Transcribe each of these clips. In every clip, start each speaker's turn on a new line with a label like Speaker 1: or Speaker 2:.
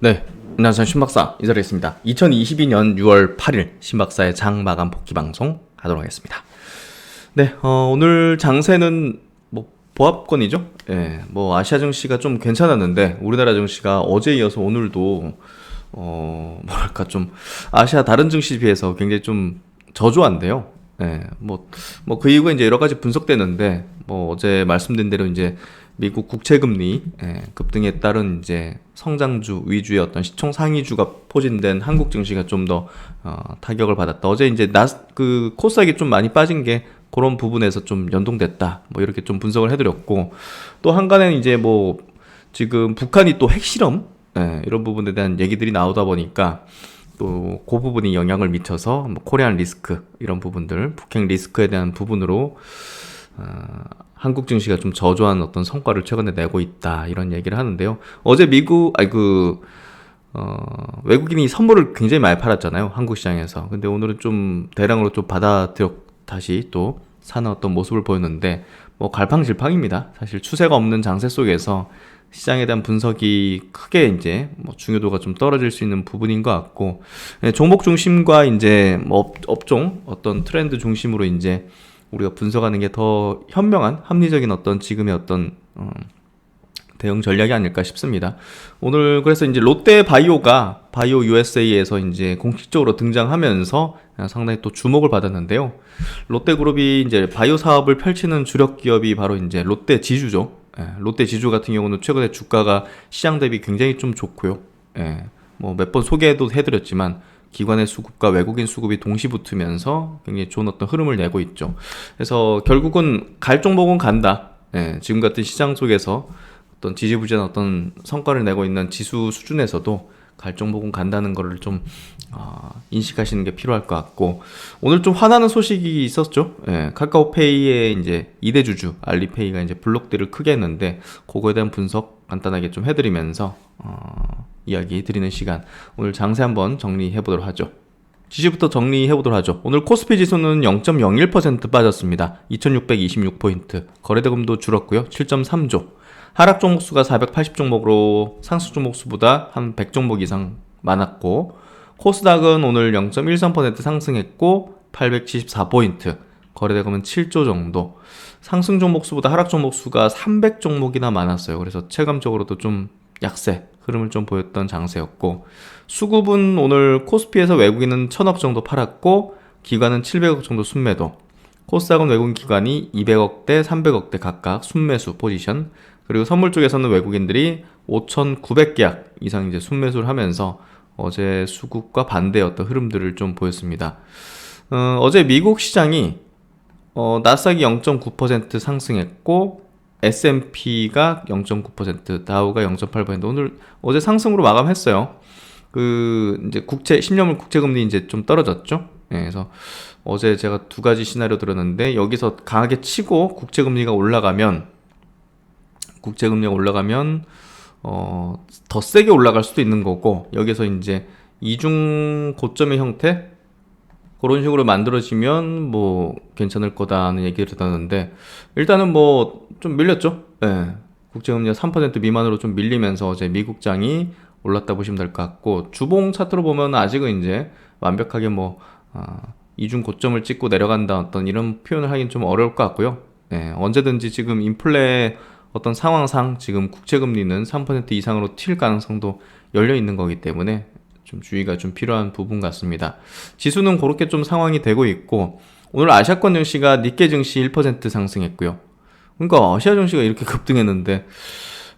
Speaker 1: 네. 안녕하세요. 신박사 인사드리겠습니다. 2022년 6월 8일 신박사의 장 마감 복귀 방송 하도록 하겠습니다. 네, 어, 오늘 장세는 뭐 보합권이죠? 예, 뭐 아시아 증시가 좀 괜찮았는데 우리나라 증시가 어제 이어서 오늘도 어, 뭐랄까 좀 아시아 다른 증시에 비해서 굉장히 좀 저조한데요. 예, 뭐, 뭐 그 이유가 이제 여러 가지 분석되는데, 뭐 어제 말씀드린 대로 이제 미국 국채금리 예, 급등에 따른 이제 성장주 위주의 어떤 시총 상위주가 포진된 한국 증시가 좀더 어, 타격을 받았다. 어제 이제 나그 코스닥이 좀 많이 빠진 게 그런 부분에서 좀 연동됐다. 뭐 이렇게 좀 분석을 해드렸고 또 한간에는 이제 뭐 지금 북한이 또 핵실험 예, 이런 부분에 대한 얘기들이 나오다 보니까 또 그 부분이 영향을 미쳐서 뭐 코리안 리스크 이런 부분들 북핵 리스크에 대한 부분으로 어, 한국 증시가 좀 저조한 어떤 성과를 최근에 내고 있다 이런 얘기를 하는데요. 어제 미국 아니 그 어, 외국인이 선물을 굉장히 많이 팔았잖아요. 한국 시장에서. 근데 오늘은 좀 대량으로 좀 받아들여 다시 또 사는 어떤 모습을 보였는데 뭐 갈팡질팡입니다. 사실 추세가 없는 장세 속에서 시장에 대한 분석이 크게 이제 뭐 중요도가 좀 떨어질 수 있는 부분인 것 같고 예, 종목 중심과 이제 뭐 업, 업종 어떤 트렌드 중심으로 이제 우리가 분석하는 게 더 현명한 합리적인 어떤 지금의 어떤 어, 대응 전략이 아닐까 싶습니다. 오늘 그래서 이제 롯데 바이오가 바이오 USA에서 이제 공식적으로 등장하면서 상당히 또 주목을 받았는데요. 롯데그룹이 이제 바이오 사업을 펼치는 주력 기업이 바로 이제 롯데 지주죠. 예, 롯데 지주 같은 경우는 최근에 주가가 시장 대비 굉장히 좀 좋고요. 예, 뭐몇 번 소개도 해드렸지만 기관의 수급과 외국인 수급이 동시 붙으면서 굉장히 좋은 어떤 흐름을 내고 있죠. 그래서 결국은 갈 종목은 간다. 예, 지금 같은 시장 속에서 어떤 지지부진한 어떤 성과를 내고 있는 지수 수준에서도 갈 종목은 간다는 거를 좀 어, 인식하시는 게 필요할 것 같고 오늘 좀 화나는 소식이 있었죠. 예, 카카오페이의 이제 2대 주주 알리페이가 이제 블록들을 크게 했는데 그거에 대한 분석 간단하게 좀 해드리면서 어, 이야기 드리는 시간 오늘 장세 한번 정리해 보도록 하죠. 지시부터 정리해 보도록 하죠. 오늘 코스피 지수는 0.01% 빠졌습니다. 2626포인트. 거래대금도 줄었고요. 7.3조. 하락 종목 수가 480 종목으로 상승 종목 수보다 한 100 종목 이상 많았고 코스닥은 오늘 0.13% 상승했고 874포인트. 거래대금은 7조 정도. 상승 종목 수보다 하락 종목 수가 300 종목이나 많았어요. 그래서 체감적으로도 좀 약세 흐름을 좀 보였던 장세였고 수급은 오늘 코스피에서 외국인은 1000억 정도 팔았고 기관은 700억 정도 순매도 코스닥은 외국인 기관이 200억대 300억대 각각 순매수 포지션 그리고 선물 쪽에서는 외국인들이 5,900계약 이상 이제 순매수를 하면서 어제 수급과 어떤 흐름들을 좀 보였습니다. 어, 어제 미국 시장이 어, 나스닥이 0.9% 상승했고 S&P가 0.9%, 다우가 0.8%. 오늘 어제 상승으로 마감했어요. 그 이제 국채 10년물 국채 금리 이제 좀 떨어졌죠. 예, 그래서 어제 제가 두 가지 시나리오 들었는데 여기서 강하게 치고 국채 금리가 올라가면 국채 금리가 올라가면 어, 더 세게 올라갈 수도 있는 거고 여기서 이제 이중 고점의 형태 그런 식으로 만들어지면 뭐 괜찮을 거다는 얘기를 듣었는데 일단은 뭐 좀 밀렸죠. 예. 국제금리가 3% 미만으로 좀 밀리면서 어제 미국장이 올랐다 보시면 될 것 같고 주봉 차트로 보면 아직은 이제 완벽하게 뭐 아, 이중 고점을 찍고 내려간다 어떤 이런 표현을 하긴 좀 어려울 것 같고요. 예, 언제든지 지금 인플레 어떤 상황상 지금 국채 금리는 3% 이상으로 튈 가능성도 열려 있는 거기 때문에 좀 주의가 좀 필요한 부분 같습니다. 지수는 그렇게 좀 상황이 되고 있고 오늘 아시아권 증시가 니케 증시 1% 상승했고요. 그러니까 아시아 증시가 이렇게 급등했는데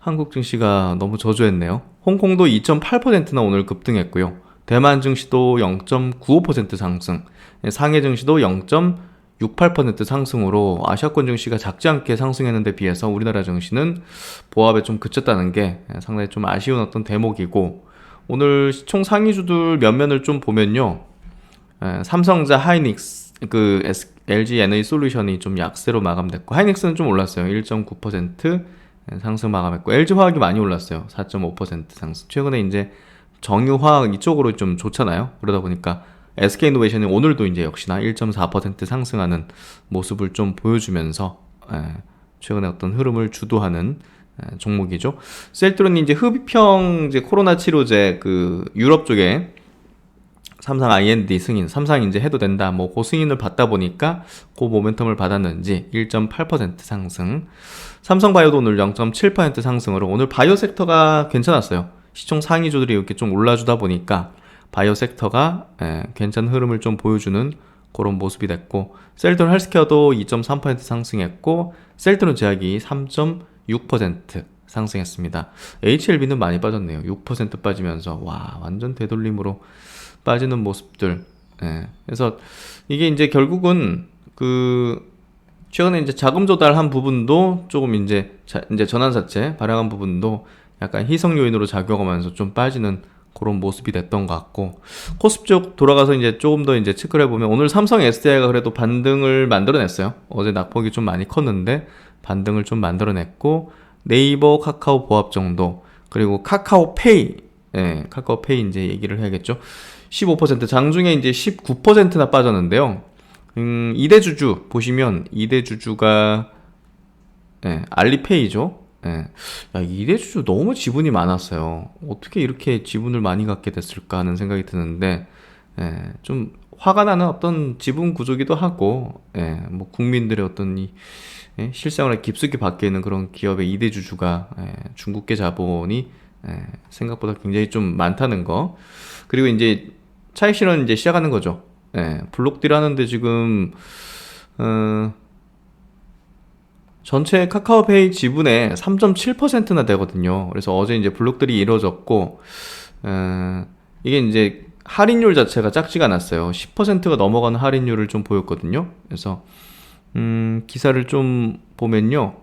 Speaker 1: 한국 증시가 너무 저조했네요. 홍콩도 2.8%나 오늘 급등했고요. 대만 증시도 0.95% 상승, 상해 증시도 0.68% 상승으로 아시아권 증시가 작지 않게 상승했는데 비해서 우리나라 증시는 보합에 좀 그쳤다는 게 상당히 좀 아쉬운 어떤 대목이고 오늘 시총 상위주들 면면을 좀 보면요. 삼성자, 하이닉스, 그 LG 에너지 솔루션이 좀 약세로 마감됐고 하이닉스는 좀 올랐어요. 1.9% 상승 마감했고 LG 화학이 많이 올랐어요. 4.5% 상승. 최근에 이제 정유화학 이쪽으로 좀 좋잖아요. 그러다 보니까 SK이노베이션이 오늘도 이제 역시나 1.4% 상승하는 모습을 좀 보여주면서 최근에 어떤 흐름을 주도하는 예, 종목이죠. 셀트론이 이제 흡입형 이제 코로나 치료제 그 유럽 쪽에 삼성 I&D 승인, 삼성 이제 해도 된다. 뭐그 승인을 받다 보니까 그 모멘텀을 받았는지 1.8% 상승. 삼성바이오도 오늘 0.7% 상승으로 오늘 바이오 섹터가 괜찮았어요. 시총 상위주들이 이렇게 좀 올라주다 보니까 바이오 섹터가 예, 괜찮은 흐름을 좀 보여주는 그런 모습이 됐고 셀트론 헬스케어도 2.3% 상승했고 셀트론 제약이 3.6% 상승했습니다. HLB는 많이 빠졌네요. 6% 빠지면서 와 완전 되돌림으로 빠지는 모습들. 예. 그래서 이게 이제 결국은 그 최근에 이제 자금 조달한 부분도 조금 이제 자, 이제 전환사채 발행한 부분도 약간 희석 요인으로 작용하면서 좀 빠지는 그런 모습이 됐던 것 같고 코스피 쪽 돌아가서 이제 조금 더 이제 체크를 해보면 오늘 삼성 SDI가 그래도 반등을 만들어냈어요. 어제 낙폭이 좀 많이 컸는데 반등을 좀 만들어냈고 네이버 카카오 보합 정도 그리고 카카오페이 예, 카카오페이 이제 얘기를 해야겠죠. 15% 장중에 이제 19%나 빠졌는데요. 음, 이대주주 보시면 이대주주가 예, 알리페이죠. 예. 야, 이대주주 너무 지분이 많았어요. 어떻게 이렇게 지분을 많이 갖게 됐을까 하는 생각이 드는데 예, 좀 화가 나는 어떤 지분 구조기도 하고 예, 뭐 국민들의 어떤 이 예, 실생활에 깊숙이 박혀 있는 그런 기업의 이대 주주가 예, 중국계 자본이 예, 생각보다 굉장히 좀 많다는 거. 그리고 이제 차익 실현 이제 시작하는 거죠. 예, 블록딜 하는데 지금 어, 전체 카카오페이 지분의 3.7%나 되거든요. 그래서 어제 이제 블록들이 이루어졌고 어, 이게 이제 할인율 자체가 작지가 않았어요. 10%가 넘어가는 할인율을 좀 보였거든요. 그래서 음, 기사를 좀 보면요.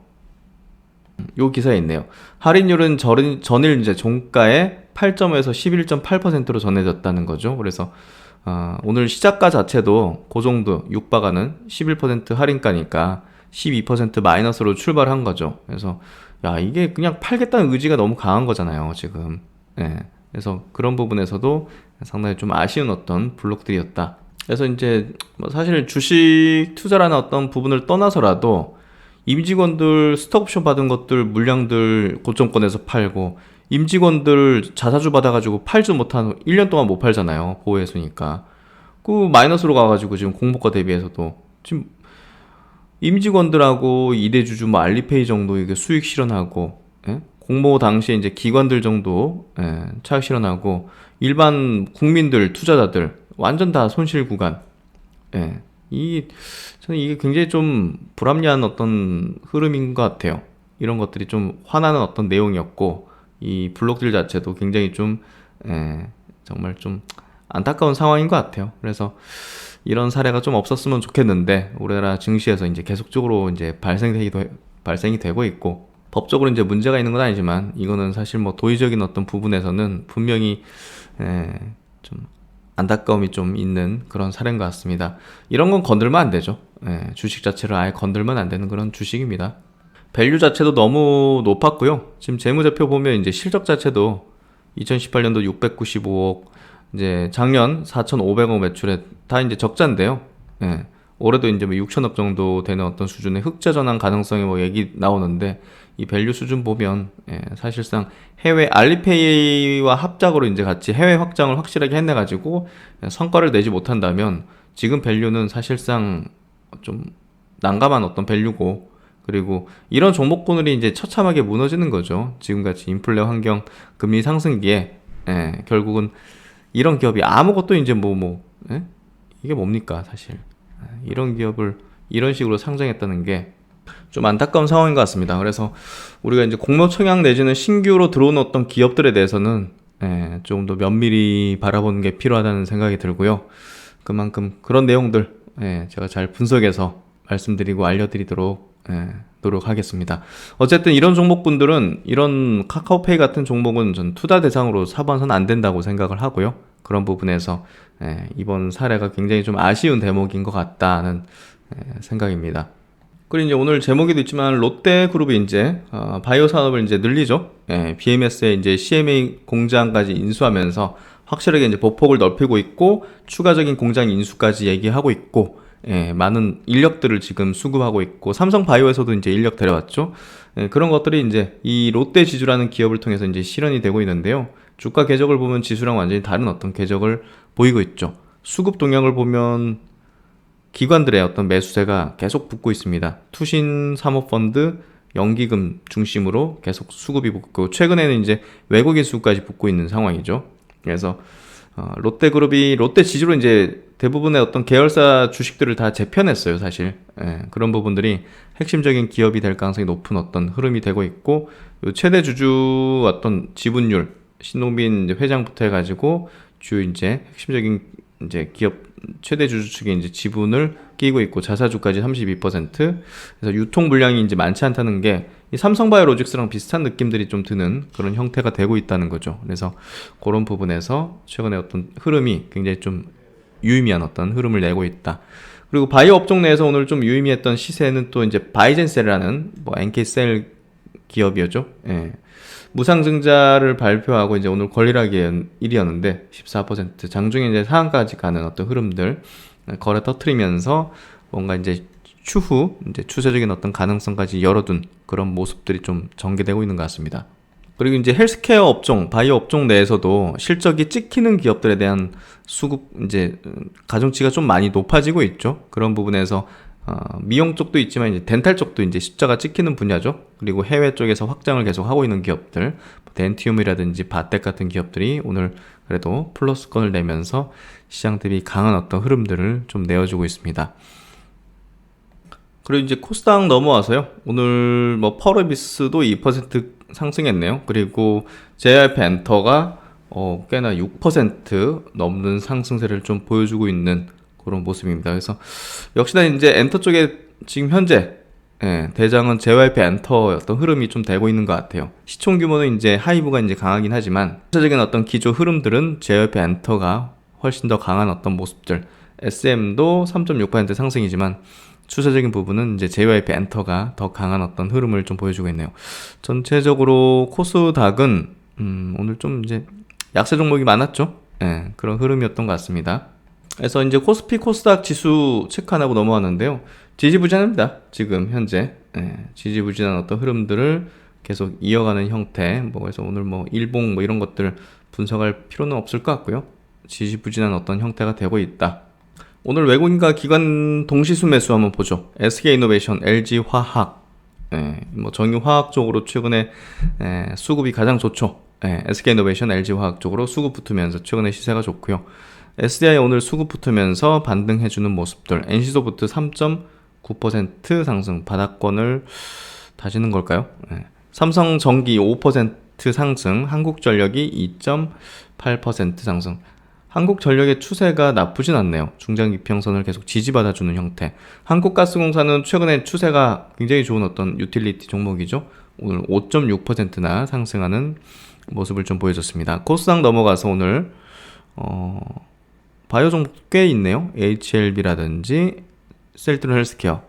Speaker 1: 요 기사에 있네요. 할인율은 전, 전일 이제 종가의 8.에서 11.8%로 전해졌다는 거죠. 그래서 어, 오늘 시작가 자체도 그 정도 육박하는 11% 할인가니까 12% 마이너스로 출발한 거죠. 그래서 야 이게 그냥 팔겠다는 의지가 너무 강한 거잖아요. 지금. 네. 그래서 그런 부분에서도 상당히 좀 아쉬운 어떤 블록들이었다. 그래서 이제 뭐 사실 주식 투자라는 어떤 부분을 떠나서라도 임직원들 스톡옵션 받은 것들 물량들 고점권에서 팔고 임직원들 자사주 받아가지고 팔지 못한 1년 동안 못 팔잖아요 보호해수니까 그 마이너스로 가가지고 지금 공모가 대비해서도 지금 임직원들하고 이대주주 뭐 알리페이 정도 이게 수익 실현하고 예? 공모 당시에 이제 기관들 정도 예, 차익 실현하고 일반 국민들 투자자들 완전 다 손실 구간 예. 이 저는 이게 굉장히 좀 불합리한 어떤 흐름인 것 같아요. 이런 것들이 좀 화나는 어떤 내용이었고 이 블록들 자체도 굉장히 좀 예, 정말 좀 안타까운 상황인 것 같아요. 그래서 이런 사례가 좀 없었으면 좋겠는데 우리나라 증시에서 이제 계속적으로 이제 발생되기도 발생이 되고 있고 법적으로 이제 문제가 있는 건 아니지만 이거는 사실 뭐 도의적인 어떤 부분에서는 분명히 예, 좀 안타까움이 좀 있는 그런 사례인 것 같습니다. 이런 건 건들면 안 되죠. 예, 주식 자체를 아예 건들면 안 되는 그런 주식입니다. 밸류 자체도 너무 높았고요. 지금 재무제표 보면 이제 실적 자체도 2018년도 695억, 이제 작년 4,500억 매출에 다 이제 적자인데요. 예. 올해도 이제 뭐 6천억 정도 되는 어떤 수준의 흑자 전환 가능성이 뭐 얘기 나오는데 이 밸류 수준 보면 예, 사실상 해외 알리페이와 합작으로 이제 같이 해외 확장을 확실하게 해내 가지고 성과를 내지 못한다면 지금 밸류는 사실상 좀 난감한 어떤 밸류고 그리고 이런 종목군들이 이제 처참하게 무너지는 거죠. 지금같이 인플레 환경 금리 상승기에 예, 결국은 이런 기업이 아무것도 이제 뭐 뭐, 예? 이게 뭡니까 사실 예, 이런 기업을 이런 식으로 상장했다는 게 좀 안타까운 상황인 것 같습니다. 그래서 우리가 이제 공모 청약 내지는 신규로 들어오는 어떤 기업들에 대해서는 예, 조금 더 면밀히 바라보는 게 필요하다는 생각이 들고요. 그만큼 그런 내용들 예, 제가 잘 분석해서 말씀드리고 알려드리도록 예, 노력하겠습니다. 어쨌든 이런 종목군들은 이런 카카오페이 같은 종목은 전 투자 대상으로 사봐서는 안 된다고 생각을 하고요. 그런 부분에서 예, 이번 사례가 굉장히 좀 아쉬운 대목인 것 같다는 예, 생각입니다. 그리고 이제 오늘 제목에도 있지만 롯데 그룹이 이제 어, 바이오 산업을 이제 늘리죠. 예, BMS에 이제 CMA 공장까지 인수하면서 확실하게 이제 보폭을 넓히고 있고 추가적인 공장 인수까지 얘기하고 있고 예, 많은 인력들을 지금 수급하고 있고 삼성 바이오에서도 이제 인력 데려왔죠. 예, 그런 것들이 이제 이 롯데 지주라는 기업을 통해서 이제 실현이 되고 있는데요. 주가 궤적을 보면 지수랑 완전히 다른 어떤 궤적을 보이고 있죠. 수급 동향을 보면 기관들의 어떤 매수세가 계속 붙고 있습니다. 투신 사모펀드, 연기금 중심으로 계속 수급이 붙고 최근에는 이제 외국인 수급까지 붙고 있는 상황이죠. 그래서 어, 롯데그룹이 롯데 지주로 이제 대부분의 어떤 계열사 주식들을 다 재편했어요, 사실. 예, 그런 부분들이 핵심적인 기업이 될 가능성이 높은 어떤 흐름이 되고 있고 요 최대 주주 어떤 지분율 신동빈 회장부터 해가지고 주 이제 핵심적인 이제 기업 최대 주주 측에 이제 지분을 끼고 있고 자사주까지 32% 그래서 유통 물량이 이제 많지 않다는 게이 삼성바이오로직스랑 비슷한 느낌들이 좀 드는 그런 형태가 되고 있다는 거죠. 그래서 그런 부분에서 최근에 어떤 흐름이 굉장히 좀 유의미한 어떤 흐름을 내고 있다. 그리고 바이오 업종 내에서 오늘 좀 유의미했던 시세는 또 이제 바이젠셀이라는 뭐 NK셀 기업이었죠. 예. 무상증자를 발표하고 이제 오늘 권리락이 1위였는데 14% 장중에 이제 상한까지 가는 어떤 흐름들 거래 터트리면서 뭔가 이제 추후 이제 추세적인 어떤 가능성까지 열어둔 그런 모습들이 좀 전개되고 있는 것 같습니다. 그리고 이제 헬스케어 업종, 바이오 업종 내에서도 실적이 찍히는 기업들에 대한 수급 이제 가중치가 좀 많이 높아지고 있죠. 그런 부분에서 어, 미용 쪽도 있지만 이제 덴탈 쪽도 이제 숫자가 찍히는 분야죠. 그리고 해외 쪽에서 확장을 계속 하고 있는 기업들, 뭐 덴티움이라든지 바텍 같은 기업들이 오늘 그래도 플러스권을 내면서 시장 대비 강한 어떤 흐름들을 좀 내어주고 있습니다. 그리고 이제 코스닥 넘어와서요. 오늘 뭐 퍼르비스도 2% 상승했네요. 그리고 JYP 엔터가 어, 꽤나 6% 넘는 상승세를 좀 보여주고 있는 그런 모습입니다. 그래서 역시나 이제 엔터 쪽에 지금 현재 예, 대장은 JYP 엔터의 어떤 흐름이 좀 되고 있는 것 같아요. 시총 규모는 이제 하이브가 이제 강하긴 하지만 전체적인 어떤 기조 흐름들은 JYP 엔터가 훨씬 더 강한 어떤 모습들. SM도 3.6% 상승이지만 추세적인 부분은 이제 JYP 엔터가 더 강한 어떤 흐름을 좀 보여주고 있네요. 전체적으로 코스닥은 음, 오늘 좀 이제 약세 종목이 많았죠. 예, 그런 흐름이었던 것 같습니다. 그래서 이제 코스피 코스닥 지수 체크 안 하고 넘어왔는데요. 지지부진합니다. 지금 현재 예, 지지부진한 어떤 흐름들을 계속 이어가는 형태. 뭐 그래서 오늘 뭐 일봉 뭐 이런 것들 분석할 필요는 없을 것 같고요. 지지부진한 어떤 형태가 되고 있다. 오늘 외국인과 기관 동시수 매수 한번 보죠. SK이노베이션, LG화학, 예, 뭐 정유 화학 쪽으로 최근에 예, 수급이 가장 좋죠. 예, SK이노베이션, LG화학 쪽으로 수급 붙으면서 최근에 시세가 좋고요. SDI 오늘 수급 붙으면서 반등해주는 모습들. NC소프트 3.9% 상승, 바닥권을 다지는 걸까요? 예. 삼성전기 5% 상승, 한국전력이 2.8% 상승. 한국전력의 추세가 나쁘진 않네요. 중장기평선을 계속 지지받아주는 형태. 한국가스공사는 최근에 추세가 굉장히 좋은 어떤 유틸리티 종목이죠. 오늘 5.6%나 상승하는 모습을 좀 보여줬습니다. 코스닥 넘어가서 오늘 어, 바이오 종목 꽤 있네요. HLB라든지 셀트론 헬스케어,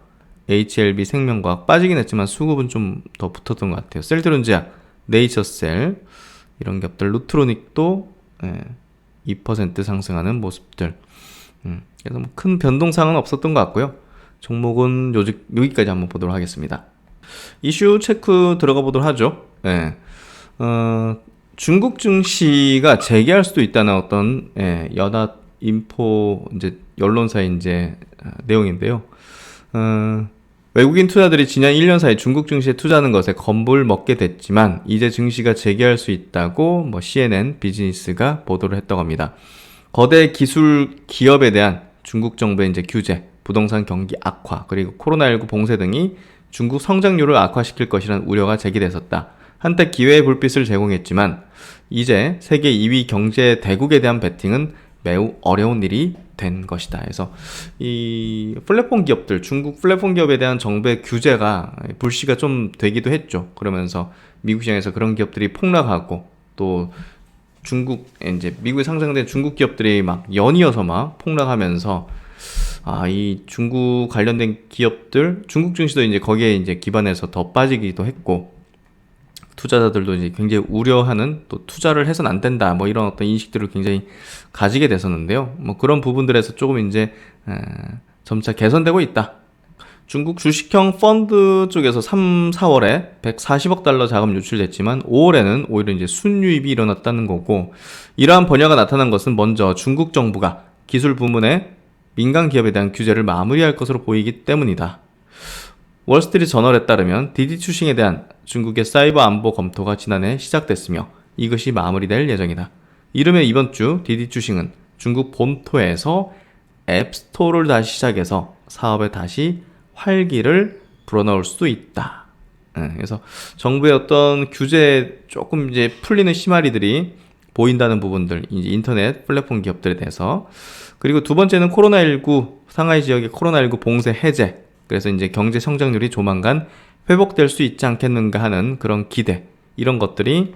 Speaker 1: HLB 생명과학 빠지긴 했지만 수급은 좀 더 붙었던 것 같아요. 셀트론제약, 네이처셀 이런 기업들, 루트로닉도 예, 2% 상승하는 모습들. 음, 그래서 뭐 큰 변동사항은 없었던 것 같고요. 종목은 요직, 여기까지 한번 보도록 하겠습니다. 이슈 체크 들어가 보도록 하죠. 예. 어, 중국 증시가 재개할 수도 있다는 어떤 예, 여다 인포 이제 언론사의 이제 어, 내용인데요. 어, 외국인 투자들이 지난 1년 사이 중국 증시에 투자하는 것에 겁을 먹게 됐지만 이제 증시가 재개할 수 있다고 뭐 CNN 비즈니스가 보도를 했다고 합니다. 거대 기술 기업에 대한 중국 정부의 이제 규제, 부동산 경기 악화, 그리고 코로나19 봉쇄 등이 중국 성장률을 악화시킬 것이라는 우려가 제기됐었다. 한때 기회의 불빛을 제공했지만 이제 세계 2위 경제 대국에 대한 베팅은 매우 어려운 일이 된 것이다. 그래서 이 플랫폼 기업들, 중국 플랫폼 기업에 대한 정부의 규제가 불씨가 좀 되기도 했죠. 그러면서 미국 시장에서 그런 기업들이 폭락하고 또 중국 이제 미국에 상장된 중국 기업들이 막 연이어서 막 폭락하면서 아, 이 중국 관련된 기업들, 중국 증시도 이제 거기에 이제 기반해서 더 빠지기도 했고, 투자자들도 이제 굉장히 우려하는 또 투자를 해서는 안 된다 뭐 이런 어떤 인식들을 굉장히 가지게 됐었는데요. 뭐 그런 부분들에서 조금 이제 에, 점차 개선되고 있다. 중국 주식형 펀드 쪽에서 3, 4월에 140억 달러 자금 유출됐지만 5월에는 오히려 이제 순유입이 일어났다는 거고 이러한 번야가 나타난 것은 먼저 중국 정부가 기술 부문의 민간 기업에 대한 규제를 마무리할 것으로 보이기 때문이다. 월스트리트 저널에 따르면 디디 추싱에 대한 중국의 사이버 안보 검토가 지난해 시작됐으며 이것이 마무리될 예정이다. 이르면 이번 주 디디 추싱은 중국 본토에서 앱스토어를 다시 시작해서 사업에 다시 활기를 불어넣을 수도 있다. 예, 그래서 정부의 어떤 규제 조금 이제 풀리는 시마리들이 보인다는 부분들, 이제 인터넷 플랫폼 기업들에 대해서 그리고 두 번째는 코로나19 상하이 지역의 코로나19 봉쇄 해제. 그래서 이제 경제 성장률이 조만간 회복될 수 있지 않겠는가 하는 그런 기대. 이런 것들이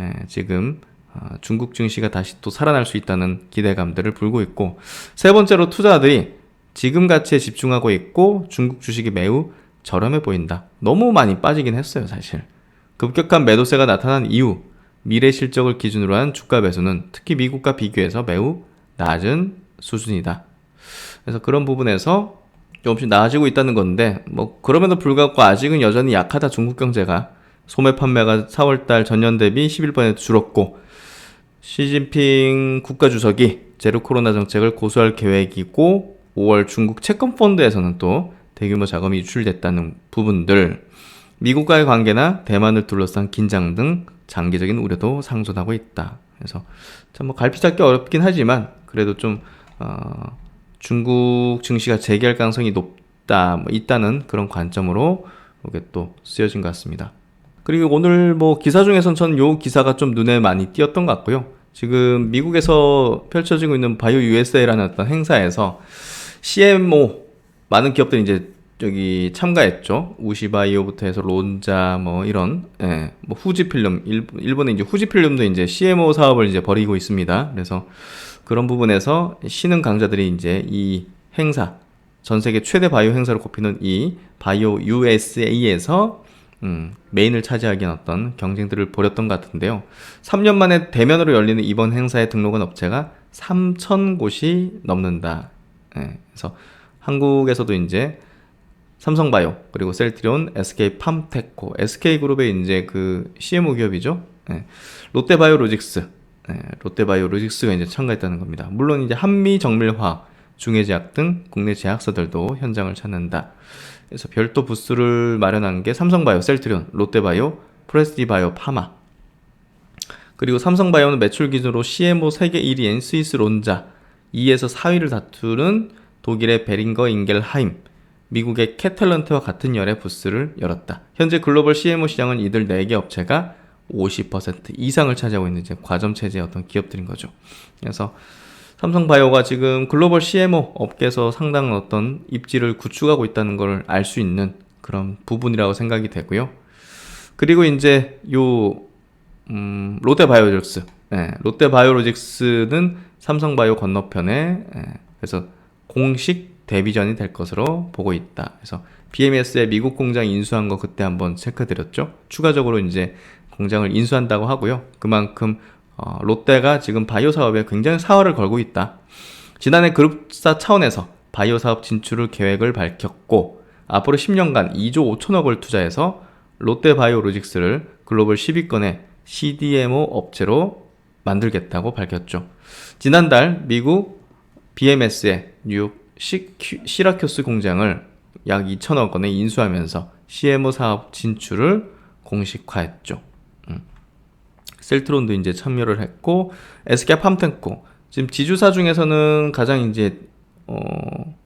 Speaker 1: 예, 지금 어, 중국 증시가 다시 또 살아날 수 있다는 기대감들을 불고 있고 세 번째로 투자들이 지금 가치에 집중하고 있고 중국 주식이 매우 저렴해 보인다. 너무 많이 빠지긴 했어요, 사실. 급격한 매도세가 나타난 이후 미래 실적을 기준으로 한 주가 배수는 특히 미국과 비교해서 매우 낮은 수준이다. 그래서 그런 부분에서 조금씩 나아지고 있다는 건데 뭐 그럼에도 불구하고 아직은 여전히 약하다 중국 경제가 소매 판매가 4월달 전년 대비 11% 줄었고 시진핑 국가주석이 제로 코로나 정책을 고수할 계획이고 5월 중국 채권 펀드에서는 또 대규모 자금이 유출됐다는 부분들 미국과의 관계나 대만을 둘러싼 긴장 등 장기적인 우려도 상존하고 있다. 그래서 참 뭐 갈피 잡기 어렵긴 하지만 그래도 좀 어, 중국 증시가 재개할 가능성이 높다, 뭐 있다는 그런 관점으로 이게 또 쓰여진 것 같습니다. 그리고 오늘 뭐 기사 중에선 전요 기사가 좀 눈에 많이 띄었던 것 같고요. 지금 미국에서 펼쳐지고 있는 바이오 USA라는 어떤 행사에서 CMO 많은 기업들이 이제 여기 참가했죠. 우시바이오부터 해서 론자 뭐 이런 예, 뭐 후지필름 일본, 일본에 이제 후지필름도 이제 CMO 사업을 이제 벌이고 있습니다. 그래서 그런 부분에서 신흥 강자들이 이제 이 행사 전 세계 최대 바이오 행사로 꼽히는 이 바이오 USA에서 음, 메인을 차지하기 위한 어떤 경쟁들을 벌였던 것 같은데요. 3년 만에 대면으로 열리는 이번 행사에 등록한 업체가 3천 곳이 넘는다. 예, 그래서 한국에서도 이제 삼성바이오 그리고 셀트리온, SK 팜테코, SK 그룹의 이제 그 CMO 기업이죠. 예, 롯데바이오로직스, 예, 롯데바이오로직스가 이제 참가했다는 겁니다. 물론 이제 한미 정밀화학, 중해제약 등 국내 제약사들도 현장을 찾는다. 그래서 별도 부스를 마련한 게 삼성바이오, 셀트리온, 롯데바이오, 프레스티바이오, 파마. 그리고 삼성바이오는 매출 기준으로 CMO 세계 1위인 스위스 론자, 2에서 4위를 다투는 독일의 베링거 인겔하임, 미국의 캐탈런트와 같은 열의 부스를 열었다. 현재 글로벌 CMO 시장은 이들 4개 업체가 50% 이상을 차지하고 있는 이제 과점 체제의 어떤 기업들인 거죠. 그래서 삼성바이오가 지금 글로벌 CMO 업계에서 상당한 어떤 입지를 구축하고 있다는 걸 알 수 있는 그런 부분이라고 생각이 되고요. 그리고 이제 요 음, 롯데바이오로직스, 예, 롯데바이오로직스는 삼성바이오 건너편에 예, 그래서 공식 데뷔전이 될 것으로 보고 있다. 그래서 BMS의 미국 공장 인수한 거 그때 한번 체크드렸죠. 추가적으로 이제 공장을 인수한다고 하고요. 그만큼 어, 롯데가 지금 바이오 사업에 굉장히 사활을 걸고 있다. 지난해 그룹사 차원에서 바이오 사업 진출을 계획을 밝혔고 앞으로 10년간 2조 5천억을 투자해서 롯데 바이오로직스를 글로벌 10위권의 CDMO 업체로 만들겠다고 밝혔죠. 지난달 미국 BMS의 뉴욕 시라큐스 공장을 약 2천억 원에 인수하면서 CMO 사업 진출을 공식화했죠. 음. 셀트론도 이제 참여를 했고 SK 팜텐코 지금 지주사 중에서는 가장 이제 어,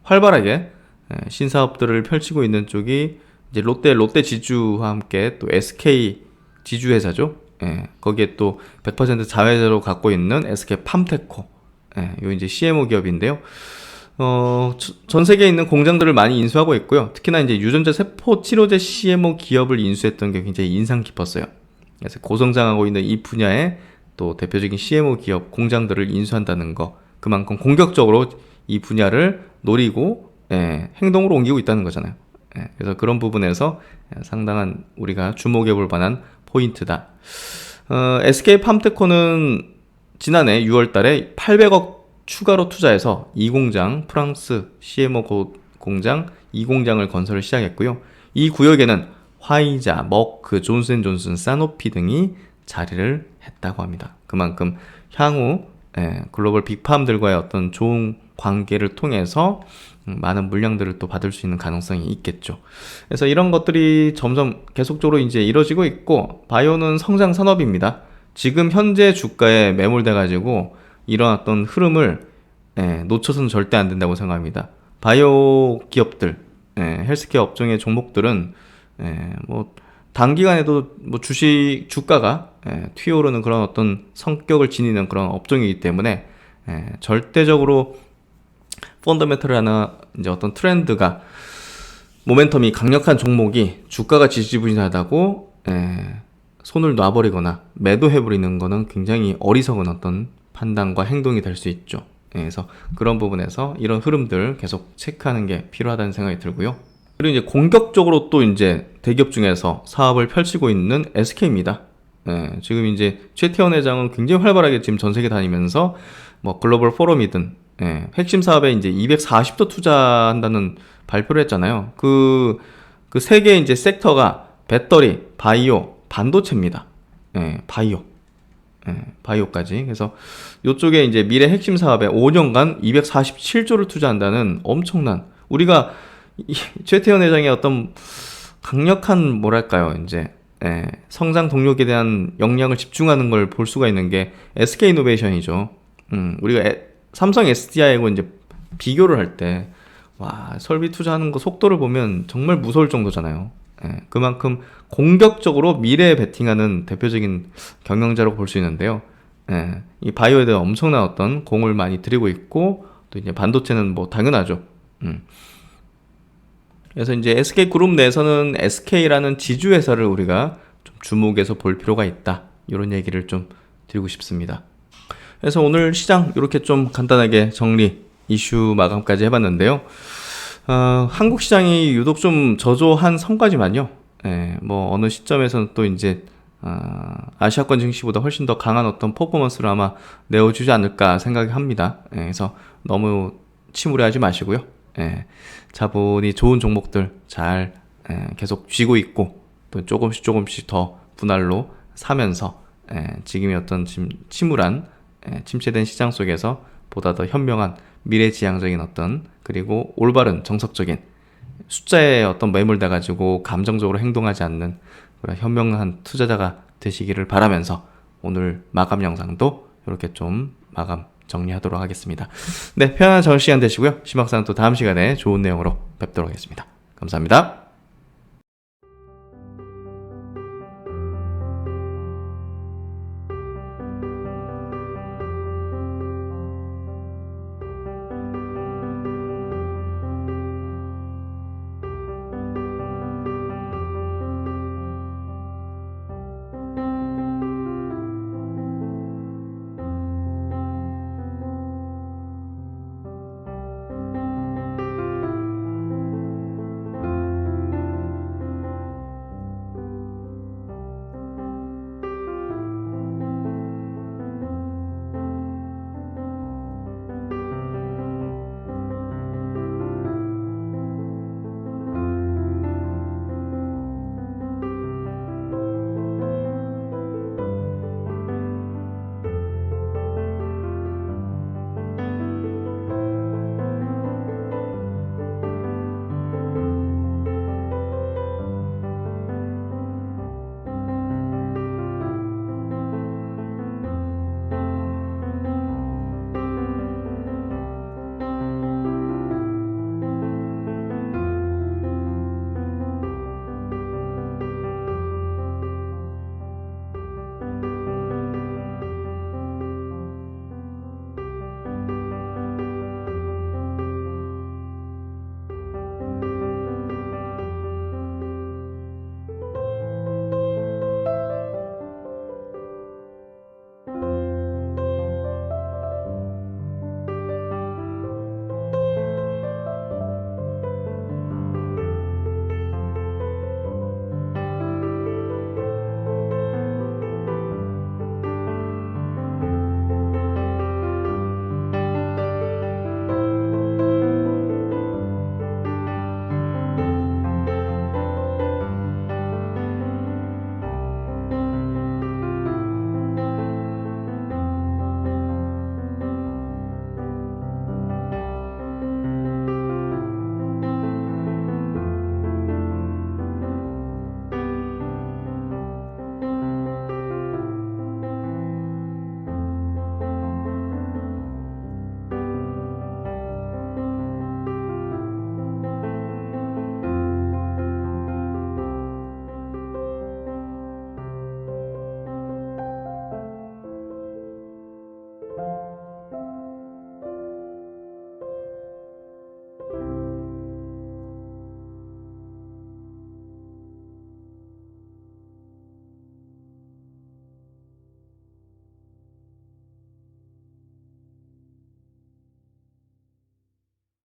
Speaker 1: 활발하게 예, 신사업들을 펼치고 있는 쪽이 이제 롯데 롯데 지주와 함께 또 SK 지주 회사죠. 예, 거기에 또 100% 자회사로 갖고 있는 SK 팜테코. 예, 요 이제 CMO 기업인데요. 어, 전 세계에 있는 공장들을 많이 인수하고 있고요. 특히나 이제 유전자 세포 치료제 CMO 기업을 인수했던 게 굉장히 인상 깊었어요. 그래서 고성장하고 있는 이 분야의 또 대표적인 CMO 기업 공장들을 인수한다는 거 그만큼 공격적으로 이 분야를 노리고 예, 행동으로 옮기고 있다는 거잖아요. 예, 그래서 그런 부분에서 상당한 우리가 주목해 볼 만한 포인트다. 어, SK 팜테코는 지난해 6월 달에 800억 추가로 투자해서 이 공장 프랑스 CMO 공장 2공장을 건설을 시작했고요. 이 구역에는 화이자, 머크, 존슨존슨, 사노피 등이 자리를 했다고 합니다. 그만큼 향후 예, 글로벌 빅팜들과의 어떤 좋은 관계를 통해서 음, 많은 물량들을 또 받을 수 있는 가능성이 있겠죠. 그래서 이런 것들이 점점 계속적으로 이제 이뤄지고 있고 바이오는 성장 산업입니다. 지금 현재 주가에 매몰돼 가지고 어떤 흐름을 예, 놓쳐서는 절대 안 된다고 생각합니다. 바이오 기업들, 예, 헬스케어 업종의 종목들은 예, 뭐 단기간에도 뭐 주식 주가가 예, 튀어오르는 그런 어떤 성격을 지니는 그런 업종이기 때문에 예, 절대적으로 펀더멘털이나 이제 어떤 트렌드가 모멘텀이 강력한 종목이 주가가 지지부진하다고 예, 손을 놔버리거나 매도해버리는 거는 굉장히 어리석은 어떤 판단과 행동이 될 수 있죠. 예, 그래서 그런 부분에서 이런 흐름들 계속 체크하는 게 필요하다는 생각이 들고요. 그리고 이제 공격적으로 또 이제 대기업 중에서 사업을 펼치고 있는 SK입니다. 예, 지금 이제 최태원 회장은 굉장히 활발하게 지금 전 세계 다니면서 뭐 글로벌 포럼이든 예, 핵심 사업에 이제 240도 투자한다는 발표를 했잖아요. 그, 그 세 개의 이제 섹터가 배터리, 바이오, 반도체입니다. 예, 바이오. 예, 바이오까지. 그래서 이쪽에 이제 미래 핵심 사업에 5년간 247조를 투자한다는 엄청난 우리가 이 최태원 회장의 어떤 강력한 뭐랄까요 이제 예, 성장 동력에 대한 역량을 집중하는 걸 볼 수가 있는 게 SK 이노베이션이죠. 음, 우리가 에- 삼성 SDI하고 이제 비교를 할 때 와, 설비 투자하는 거 속도를 보면 정말 무서울 정도잖아요. 예, 그만큼 공격적으로 미래에 베팅하는 대표적인 경영자라고 볼 수 있는데요. 예, 이 바이오에 대한 엄청난 어떤 공을 많이 들이고 있고 또 이제 반도체는 뭐 당연하죠. 음. 그래서 이제 SK 그룹 내에서는 SK라는 지주 회사를 우리가 좀 주목해서 볼 필요가 있다. 이런 얘기를 좀 드리고 싶습니다. 그래서 오늘 시장 이렇게 좀 간단하게 정리 이슈 마감까지 해봤는데요. 어, 한국 시장이 유독 좀 저조한 성과지만요. 예, 뭐 어느 시점에서는 또 이제 아, 아시아권 증시보다 훨씬 더 강한 어떤 퍼포먼스를 아마 내어주지 않을까 생각이 합니다. 예, 그래서 너무 침울해하지 마시고요. 예, 자본이 좋은 종목들 잘 예, 계속 쥐고 있고 또 조금씩 조금씩 더 분할로 사면서 예, 지금의 어떤 침, 침울한 예, 침체된 시장 속에서 보다 더 현명한 미래지향적인 어떤 그리고 올바른 정석적인 숫자에 어떤 매몰돼 가지고 감정적으로 행동하지 않는 그런 현명한 투자자가 되시기를 바라면서 오늘 마감 영상도 이렇게 좀 마감 정리하도록 하겠습니다. 네, 편안한 저녁 시간 되시고요. 심학사는 또 다음 시간에 좋은 내용으로 뵙도록 하겠습니다. 감사합니다.